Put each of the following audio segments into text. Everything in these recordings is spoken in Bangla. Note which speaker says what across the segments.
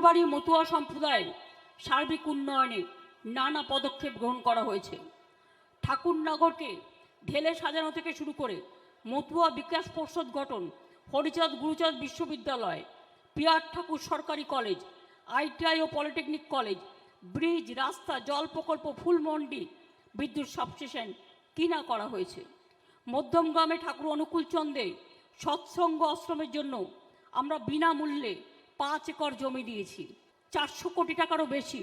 Speaker 1: ঠাকুরবাড়ি মতুয়া সম্প্রদায়ের সার্বিক উন্নয়নে নানা পদক্ষেপ গ্রহণ করা হয়েছে। ঠাকুরনগরকে ঢেলে সাজানো থেকে শুরু করে মতুয়া বিকাশ পর্ষদ গঠন, হরিচাঁদ গুরুচাঁদ বিশ্ববিদ্যালয়, পিয়ার ঠাকুর সরকারি কলেজ, আইটিআই ও পলিটেকনিক কলেজ, ব্রিজ, রাস্তা, জল প্রকল্প ফুলমন্ডি বিদ্যুৎ সাবস্টেশন কিনা করা হয়েছে। মধ্যমগ্রামে ঠাকুর অনুকূল চন্দ্রে সৎসঙ্গ আশ্রমের জন্য আমরা বিনামূল্যে পাঁচ একর জমি দিয়েছি। চারশো কোটি টাকারও বেশি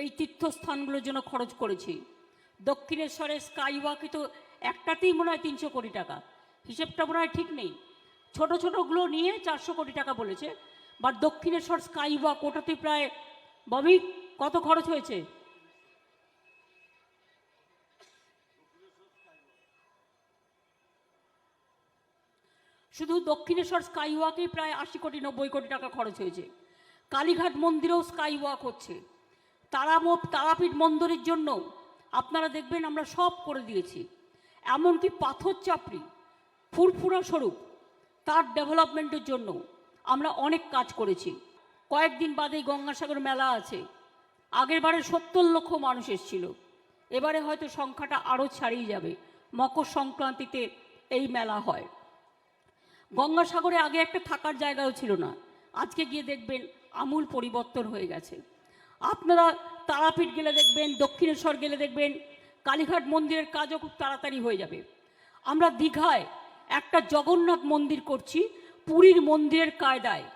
Speaker 1: এই তীর্থস্থানগুলোর জন্য খরচ করেছি। দক্ষিণেশ্বরে স্কাইওয়াকে তো একটাতেই মনে হয় তিনশো কোটি টাকা। হিসেবটা মনে হয় ঠিক নেই। ছোট ছোটোগুলো নিয়ে চারশো কোটি টাকা বলেছে। বা দক্ষিণেশ্বর স্কাইওয়াক, ওটাতে প্রায় ববি, কত খরচ হয়েছে? শুধু দক্ষিণেশ্বর স্কাইওয়াকে প্রায় আশি কোটি, নব্বই কোটি টাকা খরচ হয়েছে। কালীঘাট মন্দিরেও স্কাইওয়াক হচ্ছে। তারামত তারাপীঠ মন্দিরের জন্য আপনারা দেখবেন আমরা সব করে দিয়েছি। এমনকি পাথর চাপড়ি, ফুরফুরা স্বরূপ, তার ডেভেলপমেন্টের জন্য আমরা অনেক কাজ করেছি। কয়েকদিন বাদেই গঙ্গাসাগর মেলা আছে। আগের বারে সত্তর লক্ষ মানুষ এসেছিল। এবারে হয়তো সংখ্যাটা আরও ছাড়িয়ে যাবে। মকর সংক্রান্তিতে এই মেলা হয়। গঙ্গাসাগরে আগে একটা থাকার জায়গাও ছিল না। আজকে গিয়ে দেখবেন আমূল পরিবর্তন হয়ে গেছে। আপনারা তারাপীঠ গেলে দেখবেন, দক্ষিণেশ্বর গেলে দেখবেন, কালীঘাট মন্দিরের কাজও খুব তাড়াতাড়ি হয়ে যাবে। আমরা দীঘায় একটা জগন্নাথ মন্দির করছি, পুরীর মন্দিরের কায়দায়,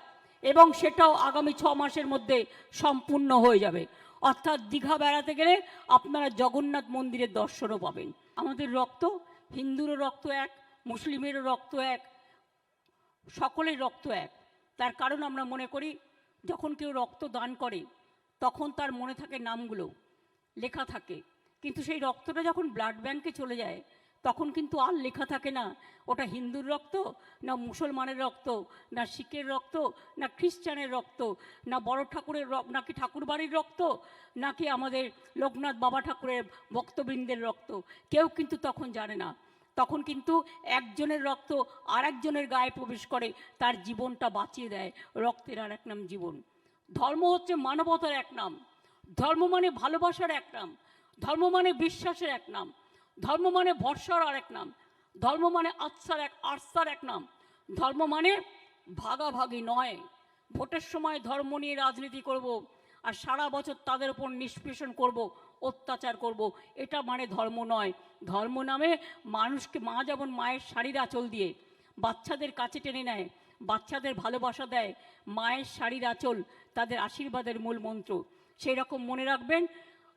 Speaker 1: এবং সেটাও আগামী ছ মাসের মধ্যে সম্পূর্ণ হয়ে যাবে। অর্থাৎ দীঘা বেড়াতে গেলে আপনারা জগন্নাথ মন্দিরের দর্শনও পাবেন। আমাদের রক্ত, হিন্দুরও রক্ত এক, মুসলিমেরও রক্ত এক সকলের রক্ত এক। তার কারণ আমরা মনে করি, যখন কেউ রক্ত দান করে, তখন তার মনে থাকে নামগুলো, লেখা থাকে। কিন্তু সেই রক্তটা যখন ব্লাড ব্যাংকে চলে যায়, তখন কিন্তু আর লেখা থাকে না, ওটা হিন্দুর রক্ত, না মুসলমানের রক্ত, না শিখের রক্ত, না খ্রিস্টানের রক্ত, না বড় ঠাকুরের রক্ত নাকি ঠাকুরবাড়ির রক্ত নাকি আমাদের লোকনাথ বাবা ঠাকুরের ভক্তবৃন্দের রক্ত। কেউ কিন্তু তখন জানে না। তখন কিন্তু একজনের রক্ত আর একজনের গায়ে প্রবেশ করে, তার জীবনটা বাঁচিয়ে দেয় রক্তের আর এক নাম জীবন। ধর্ম হচ্ছে মানবতার এক নাম। ধর্ম মানে ভালোবাসার এক নাম। ধর্ম মানে বিশ্বাসের এক নাম। ধর্ম মানে ভরসার আর এক নাম। ধর্ম মানে আত্মার এক আস্থার এক নাম। ধর্ম মানে ভাগাভাগি নয়। ভোটের সময় ধর্ম নিয়ে রাজনীতি করব আর সারা বছর তাদের উপর নিষ্পেষণ করব অত্যাচার করব। এটা মানে ধর্ম নয়। ধর্ম নামে মানুষকে মা যেমন মায়ের শাড়ির আঁচল দিয়ে বাচ্চাদের কাছে টেনে নেয় বাচ্চাদের ভালোবাসা দেয় মায়ের শাড়ির আঁচল তাদের আশীর্বাদের মূল মন্ত্র। সেই রকম মনে রাখবেন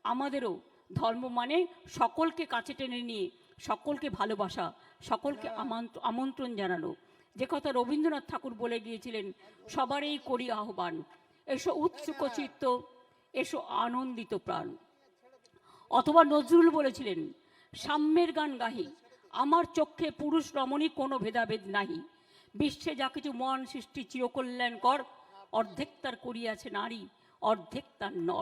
Speaker 1: আমাদেরও ধর্ম মানে সকলকে কাছে টেনে নিয়ে সকলকে ভালোবাসা সকলকে আমন্ত্র- আমন্ত্রণ জানানো। যে কথা রবীন্দ্রনাথ ঠাকুর বলে গিয়েছিলেন সবারই করি আহ্বান এসো উৎসুকচিত্ত, এসো আনন্দিত প্রাণ। অথবা নজরুল বলেছিলেন, সাম্যের গান গাহি, আমার চক্ষে পুরুষ রমণী কোনো ভেদাভেদ নাহি। বিশ্বে যা কিছু মন সৃষ্টি চিরকল্যাণ কর অর্ধেক তার করিয়াছে নারী, অর্ধেক তার নর।